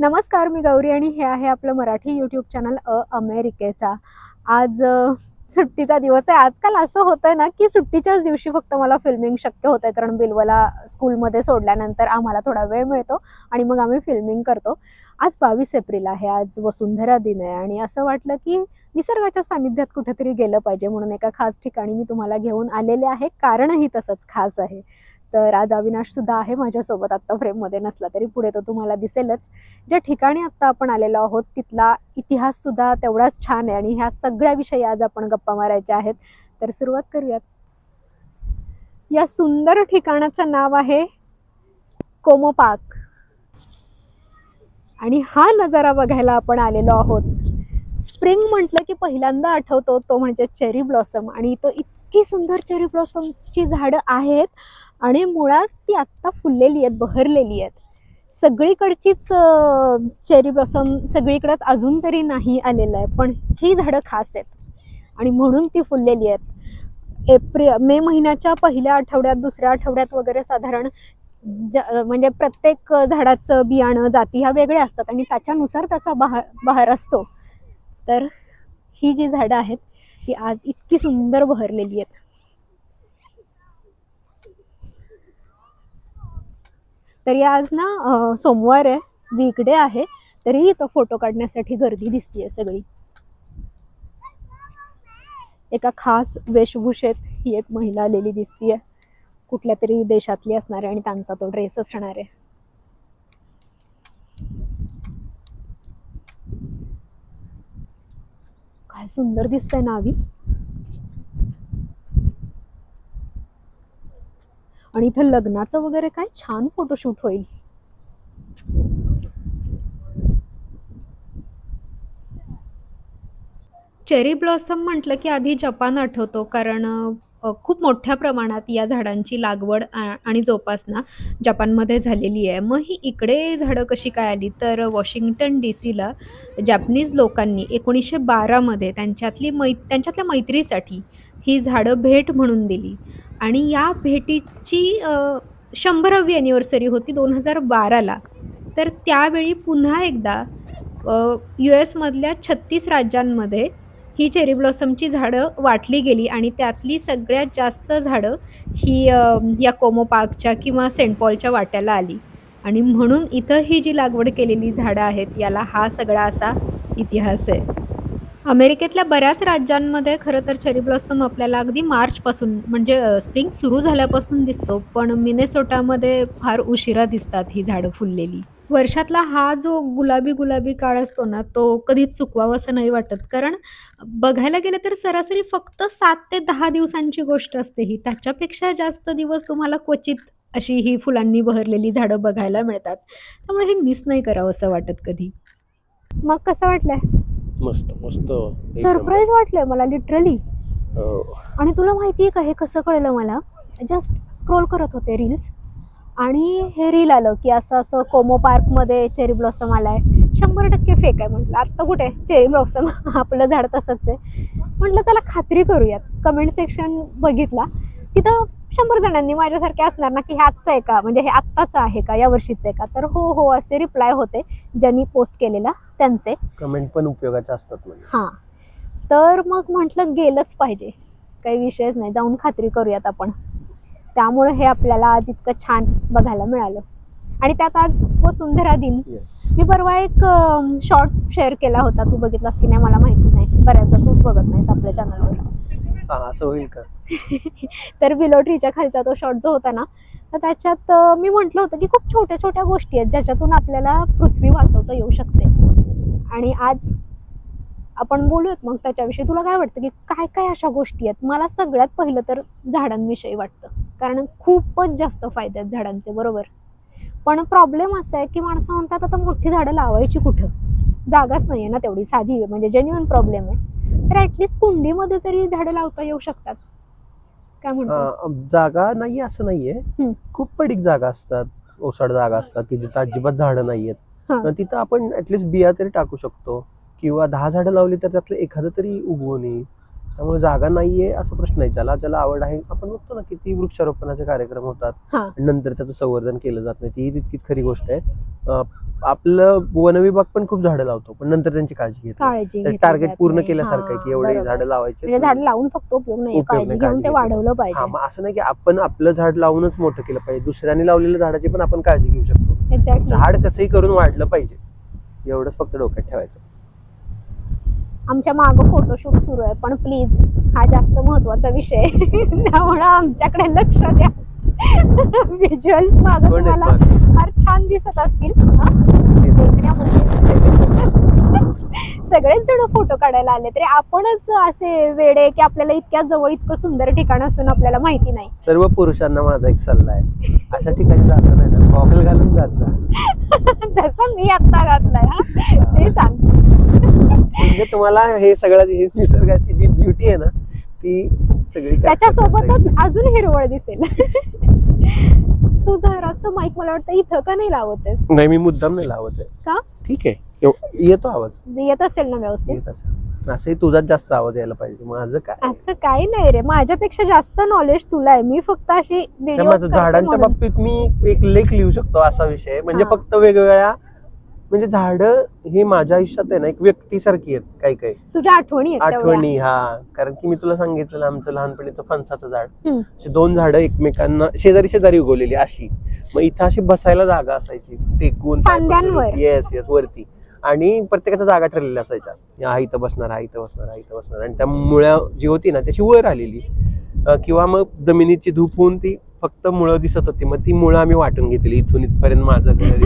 नमस्कार मी गौरी आणि हे आहे आपलं मराठी यूट्यूब चॅनल अ अमेरिकेचा. आज सुट्टीचा दिवस आहे. आजकाल असं होतंय ना की सुट्टीच्याच दिवशी फक्त मला फिल्मिंग शक्य होतंय कारण बिलवला स्कूलमध्ये सोडल्यानंतर आम्हाला थोडा वेळ मिळतो आणि मग आम्ही फिल्मिंग करतो. आज बावीस एप्रिल आहे. आज वसुंधरा दिन आहे आणि असं वाटलं की निसर्गाच्या सानिध्यात कुठेतरी गेलं पाहिजे म्हणून एका खास ठिकाणी मी तुम्हाला घेऊन आलेले आहे. कारणही तसंच खास आहे. तर आज अविनाश सुद्धा आहे माझ्यासोबत. आत्ता फ्रेममध्ये नसला तरी पुढे तो तुम्हाला दिसेलच. ज्या ठिकाणी आत्ता आपण आलेलो आहोत तिथला इतिहास सुद्धा तेवढाच छान आहे आणि ह्या सगळ्या विषयी आज आपण गप्पा मारायच्या आहेत. तर सुरुवात करूयात. या सुंदर ठिकाणाचं नाव आहे कोमो पार्क आणि हा नजारा बघायला आपण आलेलो आहोत. स्प्रिंग म्हटलं की पहिल्यांदा आठवतो तो म्हणजे चेरी ब्लॉसम. आणि तो इतकी सुंदर चेरी ब्लॉसमची झाडं आहेत आणि मुळात ती आत्ता फुललेली आहेत बहरलेली आहेत. सगळीकडचीच चेरी ब्लॉसम सगळीकडंच अजून तरी नाही आलेलं आहे पण ही झाडं खास आहेत आणि म्हणून ती फुललेली आहेत. एप्रिल मे महिन्याच्या पहिल्या आठवड्यात दुसऱ्या आठवड्यात वगैरे साधारण ज- म्हणजे प्रत्येक झाडाचं बियाणं जाती ह्या वेगळ्या असतात आणि त्याच्यानुसार त्याचा बहार बहार असतो. तर ही जी झाडं आहेत ती आज इतकी सुंदर बहरलेली आहेत. तरी आज ना सोमवार आहे वीकडे आहे तरी इथं फोटो काढण्यासाठी गर्दी दिसतीये सगळी. एका खास वेशभूषेत ही एक महिला आलेली दिसतीये. कुठल्या तरी देशातली असणार आहे आणि त्यांचा तो ड्रेस असणार आहे. काय सुंदर दिसतंय नावी. आणि इथं लग्नाचं वगैरे काय छान फोटोशूट होईल. चेरी ब्लॉसम म्हटलं की आधी जपान आठवतो कारण खूप मोठ्या प्रमाणात या झाडांची लागवड आणि जोपासना जपानमध्ये झालेली आहे. मग ही इकडे झाडं कशी काय आली? तर वॉशिंग्टन डी सीला जॅपनीज लोकांनी एकोणीसशे बारामध्ये त्यांच्यातली मै त्यांच्यातल्या मैत्रीसाठी ही झाडं भेट म्हणून दिली. आणि या भेटीची शंभरावी ॲनिव्हर्सरी होती दोन हजार बाराला. तर त्यावेळी पुन्हा एकदा यू एसमधल्या छत्तीस राज्यांमध्ये ही चेरी ब्लॉसमची झाडं वाटली गेली आणि त्यातली सगळ्यात जास्त झाडं ही या कोमो पार्कच्या किंवा सेंट पॉलच्या वाट्याला आली. आणि म्हणून इथं ही जी लागवड केलेली झाडं आहेत याला हा सगळा असा इतिहास आहे. अमेरिकेतल्या बऱ्याच राज्यांमध्ये खरं तर चेरी ब्लॉसम आपल्याला अगदी मार्चपासून म्हणजे स्प्रिंग सुरू झाल्यापासून दिसतो पण मिनेसोटामध्ये फार उशिरा दिसतात ही झाडं फुललेली. वर्षातला हा जो गुलाबी गुलाबी काळ असतो ना तो कधीच चुकवावा असं नाही वाटत. कारण बघायला गेलं तर सरासरी फक्त सात ते दहा दिवसांची गोष्ट असते ही. त्याच्यापेक्षा जास्त दिवस तुम्हाला क्वचित अशी ही फुलांनी बहरलेली झाडं बघायला मिळतात. त्यामुळे हे मिस नाही करावं असं वाटत कधी. मग कसं वाटलंय? मस्त मस्त. एकदम. सरप्राईज वाटलंय मला लिटरली हो. आणि तुला माहिती आहे का हे कसं कळलं मला? जस्ट स्क्रोल करत होते रील्स आणि हे रील आलं की असं असं कोमो पार्कमध्ये चेरी ब्लॉसम आलाय. शंभर टक्के फेक आहे म्हटलं. आत्ता कुठे? चेरी ब्लॉसम आपलं झाड तसंच आहे. म्हटलं चला खात्री करूयात. कमेंट सेक्शन बघितला. तिथं शंभर जणांनी माझ्यासारखे असणार ना की हे आजचं आहे का? म्हणजे हे आत्ताचं आहे का? या वर्षीचं आहे का? तर हो हो असे रिप्लाय होते ज्यांनी पोस्ट केलेला त्यांचे. कमेंट पण उपयोगाचे असतात म्हणजे हां. तर मग म्हटलं गेलंच पाहिजे. काही विषयच नाही. जाऊन खात्री करूयात आपण. त्यामुळे हे आपल्याला आज इतकं छान बघायला मिळालं. आणि त्यात आज वसुंधरा दिन. येस मी परवा एक शॉर्ट शेअर केला होता. तू बघितलास की नाही? मला माहिती नाही. बऱ्याचदा तूच बघत नाहीस आपल्या चॅनलवर हा असं होईल का? तर बिलो ट्रीच्या खालचा तो शॉर्ट जो होता ना तर त्याच्यात मी म्हटलं होतं की खूप छोट्या छोट्या गोष्टी आहेत ज्याच्यातून आपल्याला पृथ्वी वाचवता येऊ शकते. आणि आज आपण बोलूयात मग त्याच्याविषयी. तुला काय वाटतं की काय काय अशा गोष्टी आहेत? मला सगळ्यात पहिलं तर झाडांविषयी वाटतं. कारण खूपच जास्त फायदे आहेत झाडांचे बरोबर? पण प्रॉब्लेम असा आहे की माणसं म्हणतात आता मोठी झाडं लावायची कुठं? जागाच नाही आहे ना तेवढी साधी म्हणजे जेन्युअन प्रॉब्लेम आहे. तर ॲटलिस्ट कुंडीमध्ये तरी झाडं लावता येऊ शकतात. काय म्हणतात जागा नाही असं नाहीये. खूप पडीक जागा असतात ओसाड जागा असतात की जिथं अजिबात झाडं नाहीयेत. तर तिथं आपण ऍटलिस्ट बिया तरी टाकू शकतो. किंवा दहा झाडं लावली तर त्यातलं एखादं तरी उगवून येईल. त्यामुळे जागा नाहीये असा प्रश्न नाही ज्याला ज्याला आवड आहे आपण बघतो ना किती वृक्षारोपणाचे कार्यक्रम होतात. आणि नंतर त्याचं संवर्धन केलं जात नाही. ती तितकीच खरी गोष्ट आहे. आपलं वनविभाग पण खूप झाडं लावतो पण नंतर त्यांची काळजी घेत टार्गेट पूर्ण. केल्यासारखं आहे की एवढे. झाडं लावायचे म्हणजे झाड लावून फक्त उपयोग नाही. वाढवलं पाहिजे. असं नाही की आपण आपलं झाड लावूनच मोठं केलं पाहिजे. दुसऱ्याने लावलेल्या झाडाची पण आपण काळजी घेऊ शकतो. झाड कसंही करून वाढलं पाहिजे. एवढंच फक्त डोक्यात ठेवायचं. आमच्या मागं फोटोशूट सुरू आहे पण प्लीज हा जास्त महत्त्वाचा विषय आहे. त्यामुळे आमच्याकडे लक्ष द्या. व्हिज्युअल्स मागं तुम्हाला? फार छान दिसत असतील. सगळेच जण फोटो काढायला आले तरी आपणच असे वेडे की आपल्याला इतक्या जवळ इतकं सुंदर ठिकाण असून आपल्याला माहिती नाही. सर्व पुरुषांना माझा एक सल्ला आहे. अशा ठिकाणी जाता नाही ना. गॉगल घालून जात जा. जसं मी आता घातलाय हा. ते सांग. म्हणजे तुम्हाला हे सगळं हे निसर्गाची जी ब्युटी आहे ना ती सगळी त्याच्यासोबतच. अजून हिरवळ दिसेल. तू जर असं माईक मला वाटतं इथं का नाही लावतेस? नाही मी मुद्दाम नाही लावत आहे. का? ठीक आहे. एव- येतो आवाज. येत असेल ना व्यवस्थित? येत असेल. असंही तुझाच जास्त आवाज यायला पाहिजे. माझं काय? असं काही नाही रे. माझ्यापेक्षा जास्त नॉलेज तुला आहे. मी फक्त अशी नाही, व्हिडिओ माझं झाडांच्या बाबतीत मी एक लेख लिहू शकतो असा विषय आहे. म्हणजे हा. फक्त वेगवेगळ्या म्हणजे झाड ही माझ्या आयुष्यात आहे ना एक व्यक्तीसारखी आहेत काही काही. तुझ्या आठवणी आहेत तेवढ्या. आठवणी हा. कारण की मी तुला सांगितलं ना आमचं लहानपणीचं फणसाचं झाड. हम्म. अशी दोन झाडं एकमेकांना शेजारी शेजारी उगवलेली अशी. मग इथं अशी बसायला जागा असायची टेकून फांद्यांवर. येस येस वरती. आणि प्रत्येकाच्या जागा ठरलेल्या असायच्या. हा इथं बसणार हा इथं बसणार हा इथं बसणार. आणि त्या मुळ्या जी होती ना त्याची वर आलेली. किंवा मग जमिनीची धूप होऊन ती फक्त मुळं दिसत होती. मग ती मुळं आम्ही वाटून घेतली इथून इथपर्यंत माझं घर.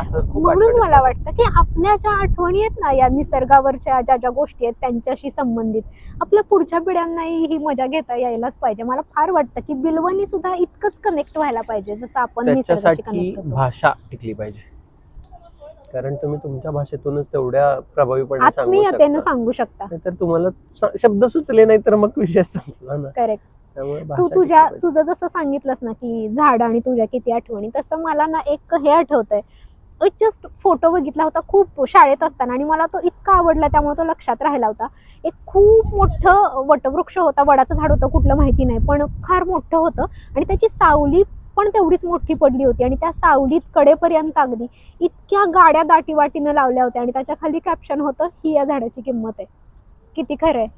असं खूप म्हणून मला वाटतं की आपल्या ज्या आठवणी आहेत ना या निसर्गावरच्या ज्या ज्या गोष्टी आहेत त्यांच्याशी संबंधित आपल्या पुढच्या पिढ्यांनाही ही मजा घेता यायलाच पाहिजे. मला फार वाटतं की बिलवणी सुद्धा इतकंच कनेक्ट व्हायला पाहिजे जसं आपण निसर्गाशी कनेक्ट भाषा टिकली पाहिजे. कारण तुम्ही तुमच्या भाषेतूनच तेवढ्या प्रभावीपणे सांगू आत्मीयतेनं सांगू शकता. नाहीतर तुम्हाला स- शब्द सुचले नाही तर मग विषय संपला ना. करेक्ट त्यामुळे तू भाषा तुझ्या तुझं जसं सांगितलंस ना की झाड आणि तुझ्या किती आठवणी तसं मला ना एक हे आठवतंय. जस्ट फोटो बघितला होता खूप शाळेत असताना आणि मला तो इतका आवडला त्यामुळे तो लक्षात राहिला होता. एक खूप मोठं वटवृक्ष होता वडाचं झाड होतं कुठलं माहिती नाही पण फार मोठं होतं आणि त्याची सावली पण तेवढीच मोठी पडली होती आणि त्या सावलीत कडेपर्यंत अगदी इतक्या गाड्या दाटीवाटीनं लावल्या होत्या आणि त्याच्याखाली कॅप्शन होतं ही या झाडाची किंमत आहे. किती खरं आहे.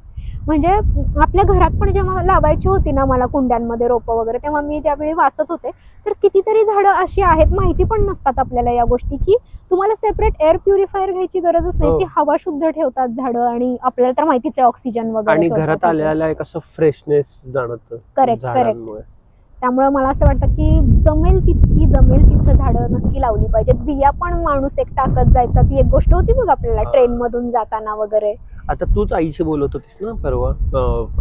म्हणजे आपल्या घरात पण जेव्हा लावायची होती ना मला कुंड्यांमध्ये रोपं वगैरे तेव्हा मी ज्यावेळी वाचत होते तर कितीतरी झाडं अशी आहेत माहिती पण नसतात आपल्याला या गोष्टी की तुम्हाला सेपरेट एअर प्युरिफायर घ्यायची गरजच नाही हो. ती हवा शुद्ध ठेवतात झाडं आणि आपल्याला तर माहितीच आहे ऑक्सिजन वगैरे आणि घरात एक असं फ्रेशनेस जाणवतं Correct, झाडांमुळे. त्यामुळे मला असं वाटतं की जमेल तितकी जमेल तिथं झाडं नक्की लावली पाहिजेत. बिया पण माणूस एक टाकत जायचा. ती एक गोष्ट होती बघ आपल्याला हा. ट्रेन मधून जाताना वगैरे. आता तूच आईशी बोलत होतीस ना परवा?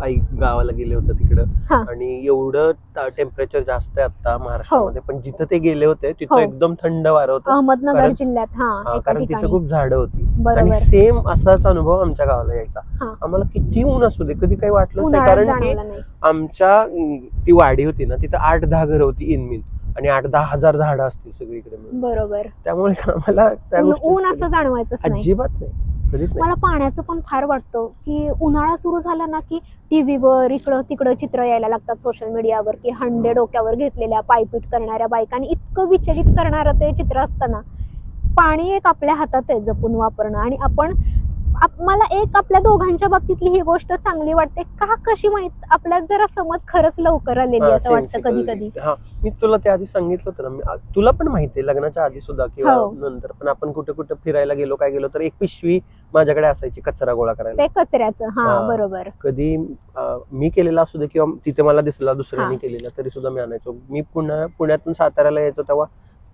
आई गावाला गेले होते तिकडं. हा. आणि एवढं टेम्परेचर जास्त आहे आता महाराष्ट्रामध्ये. पण जिथं ते गेले होते तिथं हो. एकदम थंड वारं होतं. अहमदनगर जिल्ह्यात हा हा, एका कारण तिथं खूप झाडं होती. आणि बरोबर सेम असाच अनुभव आमच्या गावाला यायचा. आम्हाला किती ऊन असू दे कधी काही वाटलंच नाही. कारण की आमच्या ती वाडी होती ना तिथं आठ दहा घरं होती इनमिन. आणि आठ दहा हजार झाडं असतील सगळीकडे. बरोबर. त्यामुळे आम्हाला ऊन असं जाणवायचंच नाही. अजिबात नाही. मला पाण्याचं पण फार वाटतं की उन्हाळा सुरू झाला ना की टीव्हीवर इकडं तिकडं चित्र यायला लागतात सोशल मीडियावर की हंडे डोक्यावर घेतलेल्या पायपीट करणाऱ्या बायकांनी इतकं विचलित करणारं ते चित्र असतं ना पाणी एक आपल्या हातात आहे जपून वापरणं. आणि आपण आप- मला एक आपल्या दोघांच्या बाबतीतली ही गोष्ट चांगली वाटते. का कशी माहीत? आपल्यात जरा समज खरंच लवकर आलेली असं वाटतं कधी. कधी. हा मी तुला त्या आधी सांगितलं होतं ना. तुला पण माहिती आहे लग्नाच्या आधी सुद्धा किंवा हो. नंतर. पण आपण कुठे कुठे फिरायला गेलो काय गेलो तर एक पिशवी माझ्याकडे असायची कचरा गोळा करायला. ते कचऱ्याचं. हा. बरोबर. कधी मी केलेला असू दे किंवा तिथे मला दिसला दुसऱ्यांनी. केलेला तरी सुद्धा मी आणायचो. मी पुन्हा पुण्यातून साताऱ्याला यायचो तेव्हा.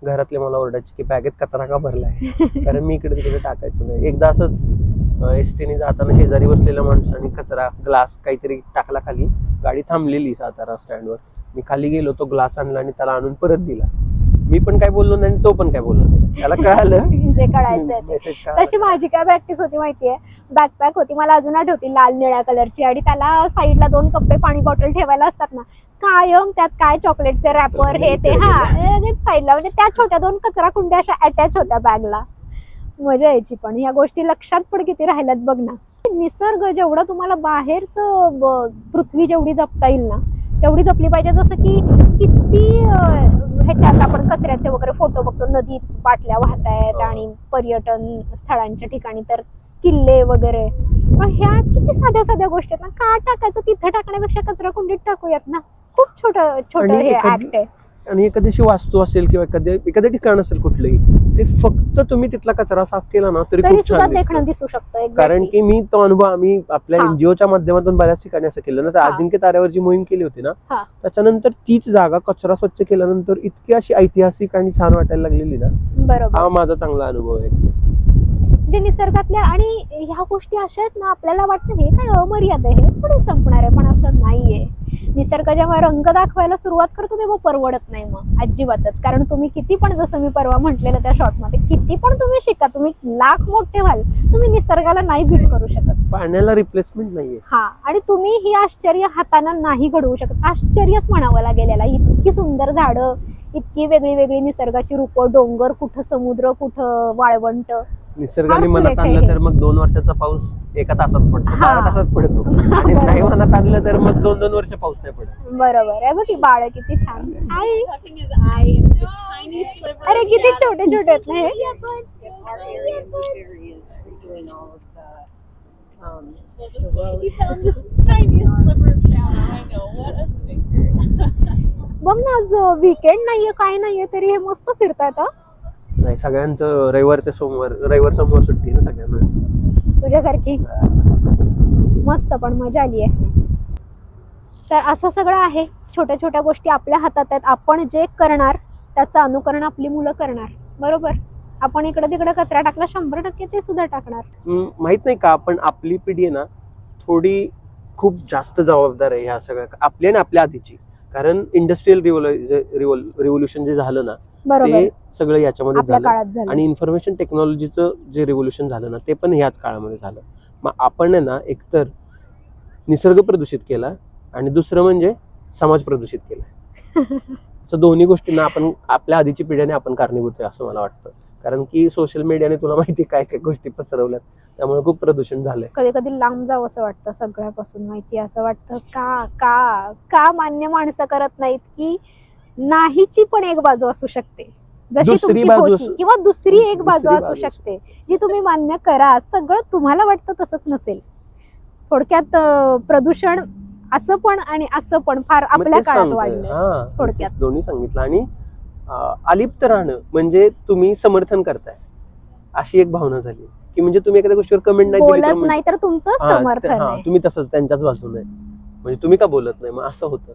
घरातले मला ओरडायचे की बॅगेत कचरा का भरलाय? कारण मी इकडे तिकडे टाकायचो नाही. एकदा असंच एस टीने जाताना शेजारी बसलेल्या माणसाने कचरा ग्लास काहीतरी टाकला खाली. गाडी थांबलेली सातारा स्टँडवर मी खाली गेलो तो ग्लास आणला आणि त्याला आणून परत दिला. मी पण काय बोललो नाही आणि तो पण काय बोललो नाही. त्याला कळालं. जे ते. मेसेज तशी माझी काय प्रॅक्टिस होती माहितीये? बॅकपॅक होती मला अजून आठवती लाल निळ्या कलरची आणि त्याला साईडला दोन कप्पे पाणी बॉटल ठेवायला असतात ना कायम त्यात काय चॉकलेटचे रॅपर हे ते हा लगेच साईडला. म्हणजे त्या छोट्या दोन कचरा कुंड्या अशा अटॅच होत्या बॅगला मजा यायची पण. या गोष्टी लक्षात पण किती राहिल्यात बघ ना. निसर्ग जेवढं तुम्हाला बाहेरचं पृथ्वी जेवढी जपता येईल ना तेवढी जपली पाहिजे. जसं की किती ह्याच्यात आपण कचऱ्याचे वगैरे फोटो बघतो. नदीत बाटल्या वाहत आहेत हो. आणि पर्यटन स्थळांच्या ठिकाणी तर किल्ले वगैरे. पण ह्या किती साध्या साध्या गोष्टी आहेत ना का टाकायचं? तिथं टाकण्यापेक्षा कचरा कुंडीत टाकूयात ना. खूप छोटं छोटं हे ऍक्ट आहे. आणि एखादीशी वास्तू असेल किंवा एखाद्या एखादं ठिकाण असेल कुठलंही ते फक्त तुम्ही तिथला कचरा साफ केला ना तरी खूप छान दिसतं. दिसू शकतं कारण. की मी तो अनुभव आम्ही आपल्या हा. एनजीओच्या माध्यमातून बऱ्याच ठिकाणी असं केलं ना तर हा. अजिंक्य ताऱ्यावर जी मोहीम केली होती ना हा. त्याच्यानंतर तीच जागा कचरा स्वच्छ केल्यानंतर इतकी अशी ऐतिहासिक आणि छान वाटायला लागलेली ना बरोबर हा माझा चांगला अनुभव आहे म्हणजे निसर्गातल्या आणि ह्या गोष्टी अशा आहेत ना आपल्याला वाटतं हे काय अमर्याद आहे? हे थोडी संपणार आहे पण असं नाहीये. निसर्ग जेव्हा रंग दाखवायला सुरुवात करतो तेव्हा परवडत नाही मग अजिबातच. कारण तुम्ही किती पण जसं मी परवा म्हटलेलं त्या शॉर्टमध्ये किती पण तुम्ही शिका तुम्ही लाख मोठे व्हाल तुम्ही निसर्गाला नाही बीट करू शकत. पाण्याला रिप्लेसमेंट नाहीये. हा आणि तुम्ही ही आश्चर्य हातानं नाही घडवू शकत. आश्चर्यच म्हणावं लागेल याला इतकी सुंदर झाडं इतकी वेगळी वेगळी निसर्गाची रूपं डोंगर कुठं समुद्र कुठं वाळवंट. निसर्गाने आणि मनात आणलं तर मग दोन वर्षाचा पाऊस एका तासात पडतो बारा तासात पडतो. आणि नाही मनात आणलं तर मग दोन दोन वर्ष पाऊस नाही पडत. बरोबर आहे. बघ बाळ किती छान. आई. अरे किती छोटे छोटे बघ ना आज विकेंड नाहीये काय नाहीये तरी हे मस्त फिरतायत नाही सगळ्यांचं रविवार ते सोमवार रविवार सोमवार सुट्टी ना सगळ्यांना. तुझ्यासारखी. मस्त पण मजा आली आहे. तर असं सगळं आहे. छोट्या छोट्या गोष्टी आपल्या हातात आहेत. आपण जे करणार त्याचं अनुकरण आपली मुलं करणार. बरोबर? आपण इकडे तिकडे कचरा टाकला शंभर टक्के ते सुद्धा टाकणार. माहीत नाही का आपण आपली पिढी आहे ना थोडी खूप जास्त जबाबदार आहे ह्या सगळ्या आपली आणि आपल्या आधीची. कारण इंडस्ट्रीयल रिव्होल्युशन जे झालं ना बरोबर. ते सगळं याच्यामध्ये आपल्या झालं. काळात झालं. आणि इन्फॉर्मेशन टेक्नॉलॉजीचं जे रिव्होल्युशन झालं ना ते पण ह्याच काळामध्ये झालं. मग आपण आहे ना एकतर निसर्ग प्रदूषित केला आणि दुसरं म्हणजे समाज प्रदूषित केला. असं दोन्ही गोष्टींना आपण आपल्या आधीची पिढ्याने आपण कारणीभूत आहे असं मला वाटतं. कारण की सोशल मीडियाने तुला माहिती काय काय गोष्टी पसरवल्यात. त्यामुळे खूप प्रदूषण झालंय. कधी कधी लांब जावं असं वाटतं सगळ्यापासून माहिती असं वाटतं का का का मान्य माणसं करत नाहीत की नाहीची पण एक बाजू असू शकते. जशी तुमची होची किंवा दुसरी एक बाजू असू शकते जी तुम्ही मान्य करा. सगळं तुम्हाला वाटतं तसंच नसेल. थोडक्यात प्रदूषण असं पण आणि असं पण फार आपल्या काळात. वाढलं थोडक्यात. दोन्ही सांगितलं आणि अलिप्त राहणं म्हणजे तुम्ही समर्थन करताय. अशी एक भावना झाली. की म्हणजे तुम्ही एखाद्या गोष्टीवर कमेंट नाही बोलत नाही तर तुमचं समर्थन तुम्ही तसंच त्यांच्याच बाजूने. म्हणजे तुम्ही का बोलत नाही? मग असं होतं.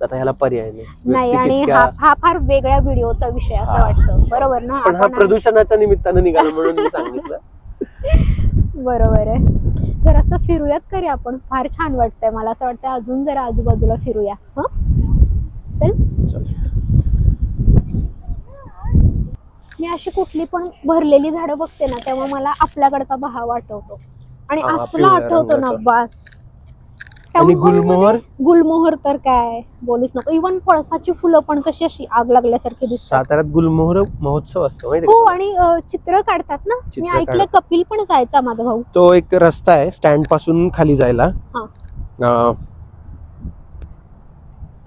आता ह्याला पर्याय नाही. आणि हा हा फार वेगळ्या व्हिडिओचा विषय असं. वाटतं. बरोबर ना? पण हा प्रदूषणाच्या निमित्तानं निघाला म्हणून मी सांगितलं. बरोबर आहे. जर असं फिरूयात करी आपण फार छान वाटतंय मला असं वाटतं अजून जरा आजूबाजूला फिरूया. हं? चल. मी अशी कुठली पण भरलेली झाडं बघते ना तेव्हा मला आपल्याकडचा भाव आठवतो. आणि असला आठवतो ना. बास. आणि गुलमोहर? गुलमोहर तर काय? बोलूच नको. इवन पळसाची फुलं पण कशी अशी आग लागल्यासारखी दिसतात. साताऱ्यात गुलमोहर महोत्सव असतो माहिती हो का? आणि अं, चित्र काढतात ना? मी चित्र ऐकलं कपिल पण जायचा माझा भाऊ. तो एक रस्ता आहे स्टँडपासून खाली जायला. हा.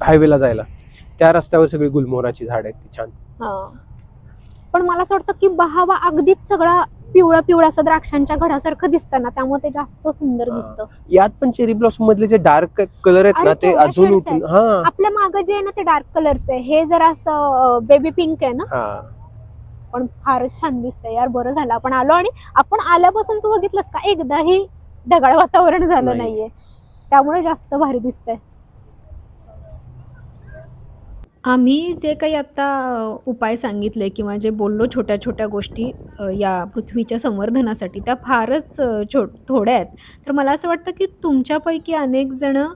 हायवेला जायला. त्या रस्त्यावर सगळी गुलमोहराची झाड आहेत ती छान. हा. पण मला असं वाटतं की बहावा अगदीच सगळा पिवळा पिवळा असं द्राक्षांच्या घडासारखं दिसतं ना त्यामुळे ते जास्त सुंदर. दिसतं. यात पण चेरी ब्लॉसम मधले जे डार्क कलर आहेत ना ते अजून उठून हा. आपल्या मागं जे आहे ना ते डार्क कलरचं आहे. हे जरा असं बेबी पिंक आहे ना? पण फारच छान दिसतंय यार बरं झालं. आपण आलो आणि आपण आल्यापासून तू बघितलंस का? एकदाही ढगाळ वातावरण झालं नाही. नाहीये. त्यामुळे जास्त भारी दिसतंय. आम्ही जे काही आत्ता उपाय सांगितले किंवा जे बोललो छोट्या छोट्या गोष्टी या पृथ्वीच्या संवर्धनासाठी त्या फारच छो थोड्या आहेत. तर मला असं वाटतं की तुमच्यापैकी अनेक जणं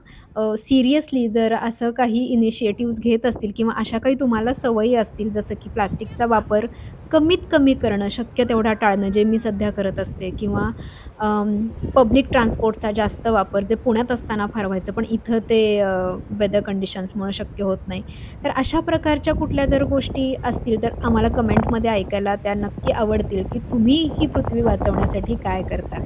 सिरियसली जर असं काही इनिशिएटिव्ज घेत असतील किंवा अशा काही तुम्हाला सवयी असतील जसं की प्लास्टिकचा वापर कमीत कमी करणं शक्य तेवढा टाळणं जे मी सध्या करत असते किंवा पब्लिक ट्रान्सपोर्टचा जास्त वापर जे पुण्यात असताना फार व्हायचं पण इथं ते वेदर कंडिशन्समुळे शक्य होत नाही. तर अशा प्रकारच्या कुठल्या जर गोष्टी असतील तर आम्हाला कमेंटमध्ये ऐकायला त्या नक्की आवडतील की तुम्ही ही पृथ्वी वाचवण्यासाठी काय करता?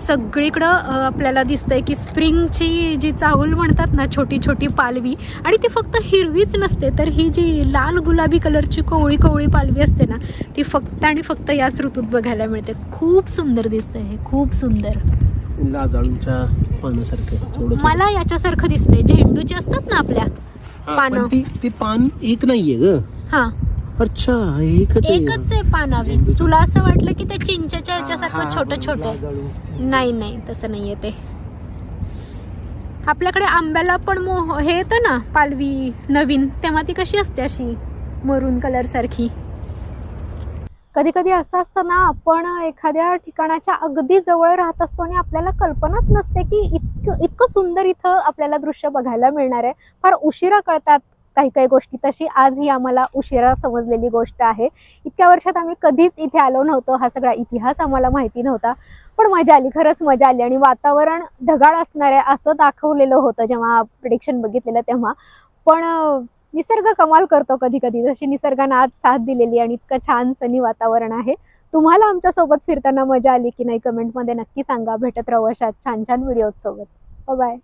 सगळीकडं आपल्याला दिसतंय की स्प्रिंगची जी चाहूल म्हणतात ना छोटी छोटी पालवी आणि ती फक्त हिरवीच नसते तर ही जी लाल गुलाबी कलरची कोवळी कोवळी पालवी असते ना ती फक्त आणि फक्त याच ऋतूत बघायला मिळते. खूप सुंदर दिसतंय हे खूप सुंदर. लाजाळूंच्या पानासारखं थोडं मला याच्यासारखं दिसतंय झेंडूचे असतात ना आपल्या पानं. ते पान एक नाहीये ग. हा. अच्छा एकच आहे. एकच आहे पानावी. तुला असं वाटलं की ते चिंचेच्या याच्यासारखं छोटं छोटं. नाही नाही तसं नाही आहे ते आपल्याकडे आंब्याला पण मोह हे येतं ना पालवी नवीन तेव्हा ती कशी असते अशी मरून कलर सारखी कधी कधी असं असतं ना आपण एखाद्या ठिकाणाच्या अगदी जवळ राहत असतो आणि आपल्याला कल्पनाच नसते की इतकं इतकं सुंदर इथं आपल्याला दृश्य बघायला मिळणार आहे फार उशिरा कळतात काही काही गोष्टी तशी आज ही आम्हाला उशिरा समजलेली गोष्ट आहे. इतक्या वर्षात आम्ही कधीच इथे आलो नव्हतो हा सगळा इतिहास आम्हाला माहिती नव्हता. पण मजा आली खरंच मजा आली आणि वातावरण ढगाळ असणार आहे असं दाखवलेलं होतं जेव्हा प्रिडिक्शन बघितलेलं तेव्हा. पण निसर्ग कमाल करतो कधी कधी जशी निसर्गानं आज साथ दिलेली आणि इतकं छान सनी वातावरण आहे. तुम्हाला आमच्यासोबत फिरताना मजा आली की नाही कमेंटमध्ये नक्की सांगा. भेटत राहू अशा छान छान व्हिडिओ सोबत. बाय